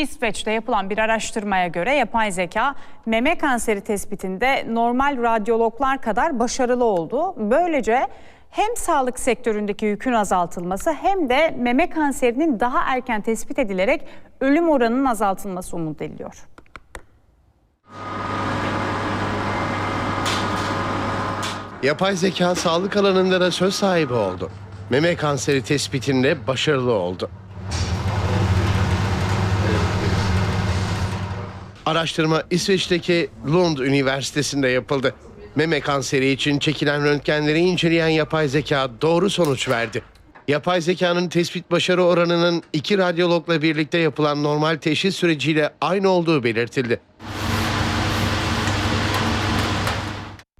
İsveç'te yapılan bir araştırmaya göre yapay zeka meme kanseri tespitinde normal radyologlar kadar başarılı oldu. Böylece hem sağlık sektöründeki yükün azaltılması hem de meme kanserinin daha erken tespit edilerek ölüm oranının azaltılması umut ediliyor. Yapay zeka sağlık alanında da söz sahibi oldu. Meme kanseri tespitinde başarılı oldu. Araştırma İsveç'teki Lund Üniversitesi'nde yapıldı. Meme kanseri için çekilen röntgenleri inceleyen yapay zeka doğru sonuç verdi. Yapay zekanın tespit başarı oranının iki radyologla birlikte yapılan normal teşhis süreciyle aynı olduğu belirtildi.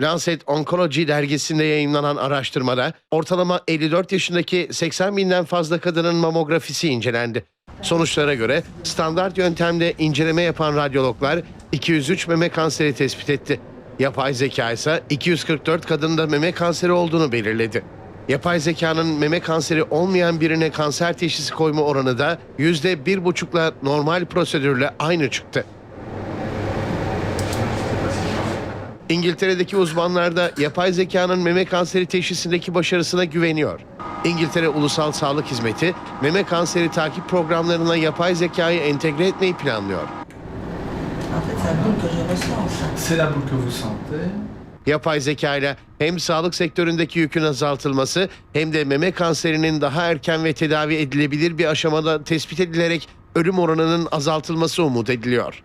Lancet Oncology dergisinde yayınlanan araştırmada ortalama 54 yaşındaki 80 binden fazla kadının mamografisi incelendi. Sonuçlara göre standart yöntemde inceleme yapan radyologlar 203 meme kanseri tespit etti. Yapay zeka ise 244 kadında meme kanseri olduğunu belirledi. Yapay zekanın meme kanseri olmayan birine kanser teşhisi koyma oranı da %1,5'la normal prosedürle aynı çıktı. İngiltere'deki uzmanlar da yapay zekanın meme kanseri teşhisindeki başarısına güveniyor. İngiltere Ulusal Sağlık Hizmeti meme kanseri takip programlarına yapay zekayı entegre etmeyi planlıyor. Yapay zeka ile hem sağlık sektöründeki yükün azaltılması hem de meme kanserinin daha erken ve tedavi edilebilir bir aşamada tespit edilerek ölüm oranının azaltılması umut ediliyor.